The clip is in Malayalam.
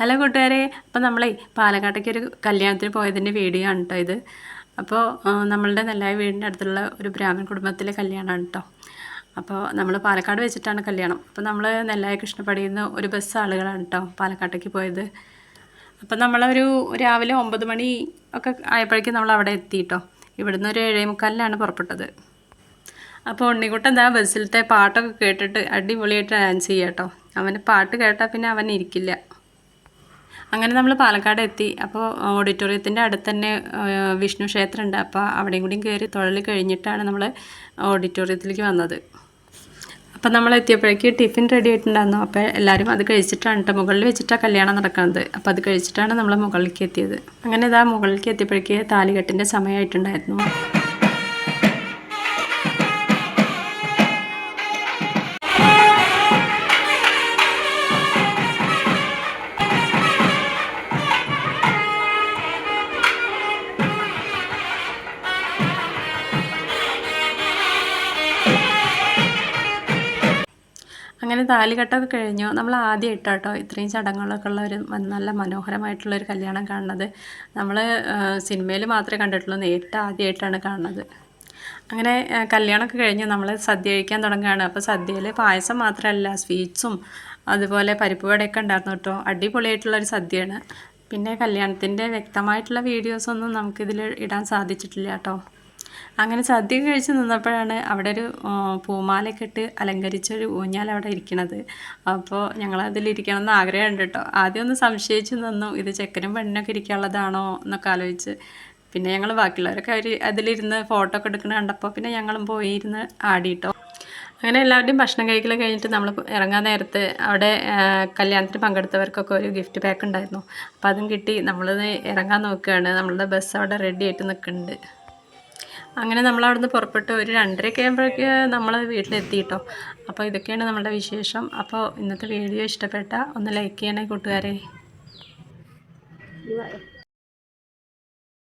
ഹലോ കൂട്ടുകാരെ അപ്പോൾ നമ്മളെ പാലക്കാട്ടേക്ക് ഒരു കല്യാണത്തിന് പോയതിന്റെ വീഡിയോ ആണ് കേട്ടോ ഇത്. അപ്പോൾ നമ്മളുടെ നെല്ലായ വീടിന്റെ അടുത്തുള്ള ഒരു ബ്രാഹ്മൺ കുടുംബത്തിലെ കല്യാണമാണ് കേട്ടോ അപ്പോൾ നമ്മൾ പാലക്കാട് വെച്ചിട്ടാണ് കല്യാണം. അപ്പോൾ നമ്മൾ നെല്ലായ കൃഷ്ണപ്പടിയിൽ നിന്ന് ഒരു ബസ് ആളുകളാണ് കേട്ടോ പാലക്കാട്ടേക്ക് പോയത്. അപ്പോൾ നമ്മളൊരു രാവിലെ ഒമ്പത് മണി ഒക്കെ ആയപ്പോഴേക്കും നമ്മൾ അവിടെ എത്തി കേട്ടോ ഇവിടുന്ന് ഒരു ഏഴേ മുക്കാലിനാണ് പുറപ്പെട്ടത്. അപ്പോൾ ഉണ്ണിക്കുട്ടൻ എന്താ ബസ്സിലത്തെ പാട്ടൊക്കെ കേട്ടിട്ട് അടിപൊളിയായിട്ട് ഡാൻസ് ചെയ്യാം കേട്ടോ അവന് പാട്ട് കേട്ടാൽ പിന്നെ അവൻ ഇരിക്കില്ല. അങ്ങനെ നമ്മൾ പാലക്കാട് എത്തി അപ്പോൾ ഓഡിറ്റോറിയത്തിന്റെ അടുത്ത് തന്നെ വിഷ്ണു ക്ഷേത്രം ഉണ്ട് അപ്പോൾ അവിടെയും കൂടിയും കയറി തൊഴിൽ കഴിഞ്ഞിട്ടാണ് നമ്മൾ ഓഡിറ്റോറിയത്തിലേക്ക് വന്നത്. അപ്പം നമ്മൾ എത്തിയപ്പോഴേക്ക് ടിഫിൻ റെഡി ആയിട്ടുണ്ടായിരുന്നു. അപ്പോൾ എല്ലാവരും അത് കഴിച്ചിട്ടാണ് കേട്ടോ മുകളിൽ വെച്ചിട്ടാണ് കല്യാണം നടക്കുന്നത് അപ്പോൾ അത് കഴിച്ചിട്ടാണ് നമ്മൾ മുകളിലേക്ക് എത്തിയത്. അങ്ങനെ ഇതാ മുകളിലേക്ക് എത്തിയപ്പോഴേക്ക് താലികെട്ടിന്റെ സമയമായിട്ടുണ്ടായിരുന്നു അങ്ങനെ താലികെട്ടൊക്കെ കഴിഞ്ഞു. നമ്മൾ ആദ്യമായിട്ടാട്ടോ ഇത്രയും ചടങ്ങുകളൊക്കെ ഉള്ള ഒരു നല്ല മനോഹരമായിട്ടുള്ള ഒരു കല്യാണം കാണുന്നത്. നമ്മൾ സിനിമയിൽ മാത്രമേ കണ്ടിട്ടുള്ളൂ. നേരിട്ട് ആദ്യമായിട്ടാണ് കാണുന്നത്. അങ്ങനെ കല്യാണമൊക്കെ കഴിഞ്ഞ് നമ്മൾ സദ്യ കഴിക്കാൻ തുടങ്ങുകയാണ്. അപ്പോൾ സദ്യയിൽ പായസം മാത്രമല്ല സ്വീറ്റ്സും അതുപോലെ പരിപ്പ് വടയൊക്കെ ഉണ്ടായിരുന്നു കേട്ടോ. അടിപൊളിയായിട്ടുള്ള ഒരു സദ്യയാണ്. പിന്നെ കല്യാണത്തിന്റെ വ്യക്തമായിട്ടുള്ള വീഡിയോസൊന്നും നമുക്കിതിൽ ഇടാൻ സാധിച്ചിട്ടില്ല കേട്ടോ. അങ്ങനെ സദ്യ കഴിച്ച് നിന്നപ്പോഴാണ് അവിടെ ഒരു പൂമാലയൊക്കെ ഇട്ട് അലങ്കരിച്ചൊരു ഊഞ്ഞാൽ അവിടെ ഇരിക്കണത്. അപ്പോൾ ഞങ്ങൾ അതിലിരിക്കണം എന്ന് ആഗ്രഹമുണ്ട് കേട്ടോ. ആദ്യം ഒന്ന് സംശയിച്ച് നിന്നു ഇത് ചെക്കനും പെണ്ണിനൊക്കെ ഇരിക്കാനുള്ളതാണോ എന്നൊക്കെ ആലോചിച്ച്. പിന്നെ ഞങ്ങൾ ബാക്കിയുള്ളവരൊക്കെ അവർ അതിലിരുന്ന് ഫോട്ടോ ഒക്കെ എടുക്കണ കണ്ടപ്പോൾ പിന്നെ ഞങ്ങളും പോയി ഇരുന്ന് ആടിയിട്ടോ അങ്ങനെ എല്ലാവരുടെയും ഭക്ഷണം കഴിക്കൽ കഴിഞ്ഞിട്ട് നമ്മൾ ഇറങ്ങാൻ നേരത്ത് അവിടെ കല്യാണത്തിന് പങ്കെടുത്തവർക്കൊക്കെ ഒരു ഗിഫ്റ്റ് പാക്ക് ഉണ്ടായിരുന്നു. അപ്പോൾ അതും കിട്ടി. നമ്മളത് ഇറങ്ങാൻ നോക്കുകയാണ്. നമ്മളുടെ ബസ് അവിടെ റെഡി ആയിട്ട് നിൽക്കുന്നുണ്ട്. അങ്ങനെ നമ്മൾ അവിടുന്ന് പുറപ്പെട്ട് ഒരു രണ്ടരയൊക്കെ ആകുമ്പോഴേക്ക് നമ്മൾ വീട്ടിലെത്തി കേട്ടോ അപ്പോൾ ഇതൊക്കെയാണ് നമ്മുടെ വിശേഷം. അപ്പോൾ ഇന്നത്തെ വീഡിയോ ഇഷ്ടപ്പെട്ട ഒന്ന് ലൈക്ക് ചെയ്യണേ കൂട്ടുകാരെ.